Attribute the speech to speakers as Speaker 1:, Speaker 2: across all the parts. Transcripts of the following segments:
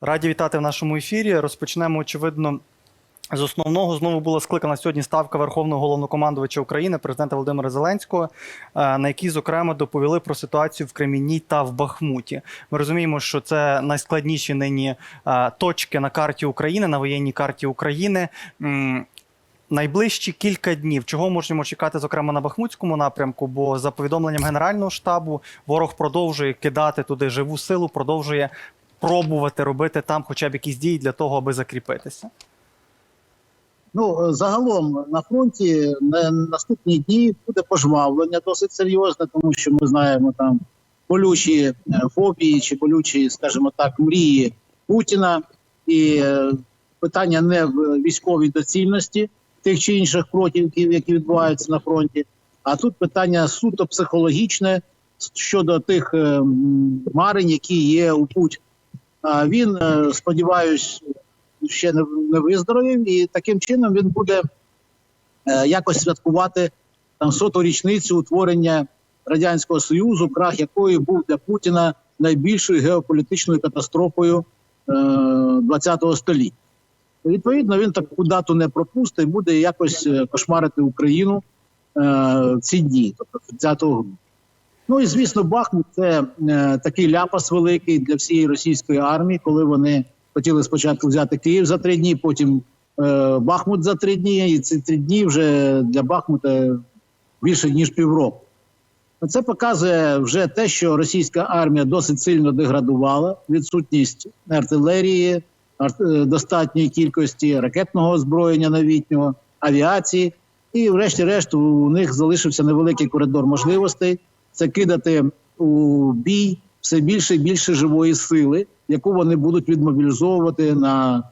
Speaker 1: Раді вітати в нашому ефірі. Розпочнемо, очевидно, з основного. Знову була скликана сьогодні ставка Верховного головнокомандувача України, президента Володимира Зеленського, е, на якій, зокрема, доповіли про ситуацію в Кремінній та в Бахмуті. Ми розуміємо, що це найскладніші нині е, точки на карті України, на воєнній карті України. Найближчі кілька днів, чого можемо чекати, зокрема на Бахмутському напрямку, бо за повідомленням Генерального штабу ворог продовжує кидати туди живу силу, продовжує пробувати робити там хоча б якісь дії для того, аби закріпитися.
Speaker 2: Ну, е, загалом на фронті на наступні дні буде пожвавлення досить серйозне, тому що ми знаємо там болючі е, фобії чи болючі, скажімо так, мрії Путіна, і е, питання не в військовій доцільності тих чи інших кроків, які відбуваються на фронті, а тут питання суто психологічне щодо тих е, марень, які є у Путіна. Він, е, сподіваюсь, ще не, виздоровів, і таким чином він буде е, якось святкувати там соту річницю утворення радянського союзу, крах якої був для Путіна найбільшою геополітичною катастрофою е, 20-го століття. Відповідно, він таку дату не пропустить, буде якось е, кошмарити Україну е, в ці дні, тобто 30 грудня. Ну і звісно, Бахмут це е, такий ляпас великий для всієї російської армії, коли вони хотіли спочатку взяти Київ за три дні, потім е, Бахмут за три дні. І ці три дні вже для Бахмута більше ніж півроку. Це показує вже те, що російська армія досить сильно деградувала. Відсутність артилерії, ар- е, достатньої кількості ракетного озброєння новітнього, авіації. І, врешті-решт, у них залишився невеликий коридор можливостей. Це кидати у бій все більше і більше живої сили, яку вони будуть відмобілізовувати на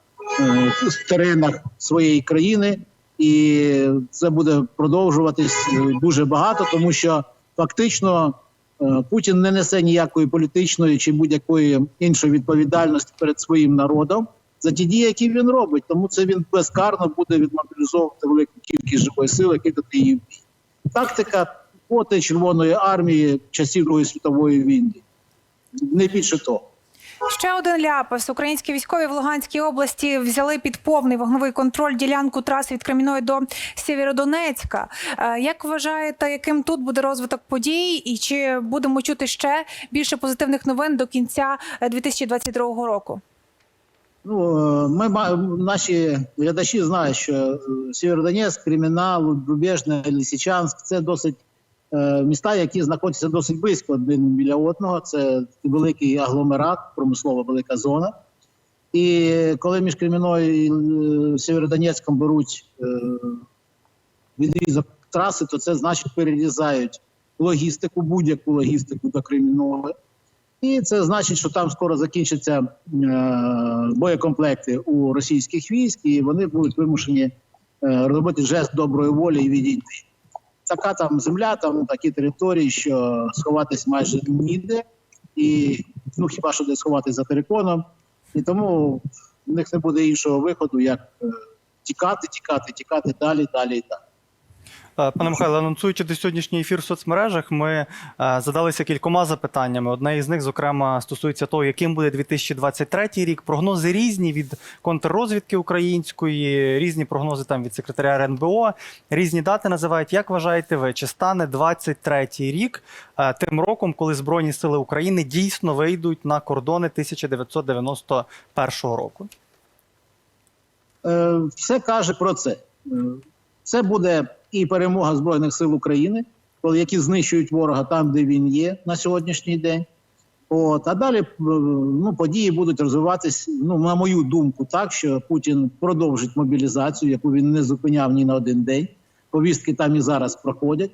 Speaker 2: е, теренах своєї країни, і це буде продовжуватись е, дуже багато, тому що фактично е, Путін не несе ніякої політичної чи будь-якої іншої відповідальності перед своїм народом за ті дії, які він робить. Тому це він безкарно буде відмобілізовувати велику кількість живої сили, кидати її бій. Тактика проти Червоної армії часів Другої світової війни. Не більше того.
Speaker 3: Ще один ляпас. Українські військові в Луганській області взяли під повний вогневий контроль ділянку траси від Креміної до Сєвєродонецька. Е, Як вважаєте, яким тут буде розвиток подій, і чи будемо чути ще більше позитивних новин до кінця е, 2022 року?
Speaker 2: Ну, е, ми наші глядачі знають, що е, Сєвєродонецьк, Кримінал, Рубежне, Лисичанськ це досить е, міста, які знаходяться досить близько один біля одного. Це великий агломерат, промислова велика зона. І коли між Креміною і е, Сєвєродонецьком беруть е, відрізок траси, то це значить перерізають логістику, будь-яку логістику до Креміної. І це значить, що там скоро закінчаться е, боєкомплекти у російських військ, і вони будуть вимушені е, робити жест доброї волі і відійти. Така там земля, там такі території, що сховатись майже ніде, і ну хіба що десь сховатись за териконом. І тому в них не буде іншого виходу, як е, тікати, тікати, тікати далі, далі і далі.
Speaker 1: Е, Пане Михайло, анонсуючи до сьогоднішній ефір в соцмережах, ми е, задалися кількома запитаннями. Одне із них, зокрема, стосується того, яким буде 2023 рік. Прогнози різні від контррозвідки української, різні прогнози там від секретаря РНБО, різні дати називають. Як вважаєте ви, чи стане 23 рік е, тим роком, коли Збройні сили України дійсно вийдуть на кордони 1991 року?
Speaker 2: Все каже про це. Це буде і перемога Збройних сил України, коли- які знищують ворога там, де він є на сьогоднішній день. От, а далі е, ну, події будуть розвиватись, ну, на мою думку, так, що Путін продовжить мобілізацію, яку він не зупиняв ні на один день. Повістки там і зараз проходять.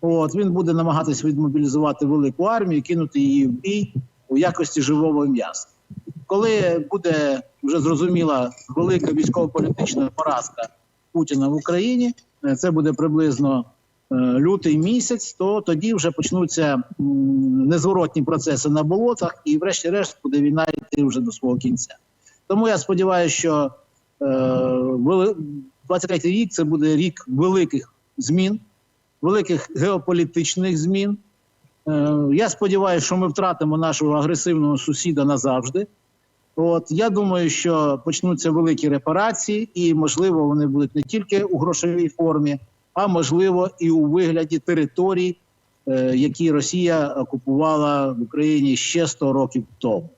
Speaker 2: От, він буде намагатись відмобілізувати велику армію, кинути її в бій у якості живого м'яса. Коли буде вже зрозуміла велика військово-політична поразка Путіна в Україні, це буде приблизно е, лютий місяць, то тоді вже почнуться незворотні процеси на болотах, і, врешті-решт, буде війна йти вже до свого кінця. Тому я сподіваюся, що е, 23-й рік це буде рік великих змін, великих геополітичних змін. Е, я сподіваюся, що ми втратимо нашого агресивного сусіда назавжди. От я думаю, що почнуться великі репарації, і можливо вони будуть не тільки у грошовій формі, а можливо і у вигляді територій, е, які Росія окупувала в Україні ще 100 років тому.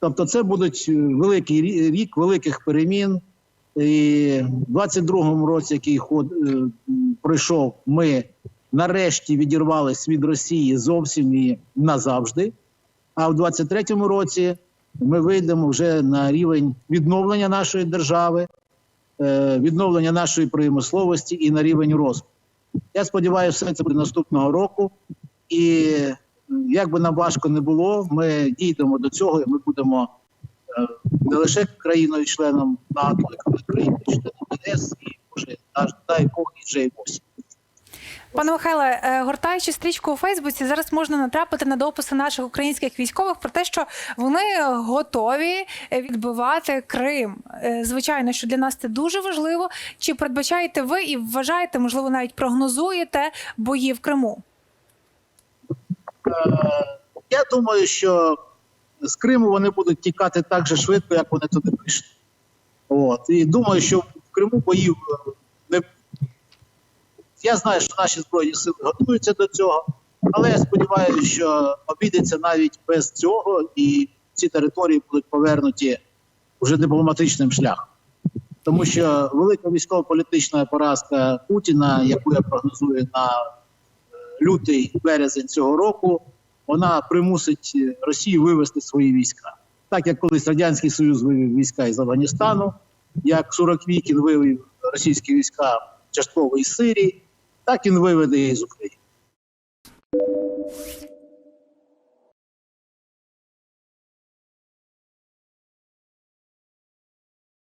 Speaker 2: Тобто, це будуть е, великий рік великих перемін. І в 22-му році, який ход е, пройшов, ми нарешті відірвались від Росії зовсім і назавжди. А в 23-му році ми вийдемо вже на рівень відновлення нашої держави, е, відновлення нашої промисловості і на рівень розвитку. Я сподіваюся, все це буде наступного року. І як би нам важко не було, ми дійдемо до цього, і ми будемо е, не лише країною-членом НАТО, а й країною-членом ЄС і може дай Бог і вже й 8.
Speaker 3: Пане Михайле, е, гортаючи стрічку у Фейсбуці, зараз можна натрапити на дописи наших українських військових про те, що вони готові відбивати Крим. Е, Звичайно, що для нас це дуже важливо. Чи передбачаєте ви і вважаєте, можливо, навіть прогнозуєте бої в Криму?
Speaker 2: Е, Я думаю, що з Криму вони будуть тікати так же швидко, як вони туди прийшли. От. І думаю, що в Криму не я знаю, що наші збройні сили готуються до цього, але я сподіваюся, що обійдеться навіть без цього, і ці території будуть повернуті вже дипломатичним шляхом. Тому що велика військово-політична поразка Путіна, яку я прогнозую на лютий березень цього року, вона примусить е, Росію вивести свої війська. Так як колись Радянський Союз вивів війська із Афганістану, як Суровікін вивів російські війська частково із Сирії, так він виведе і з України.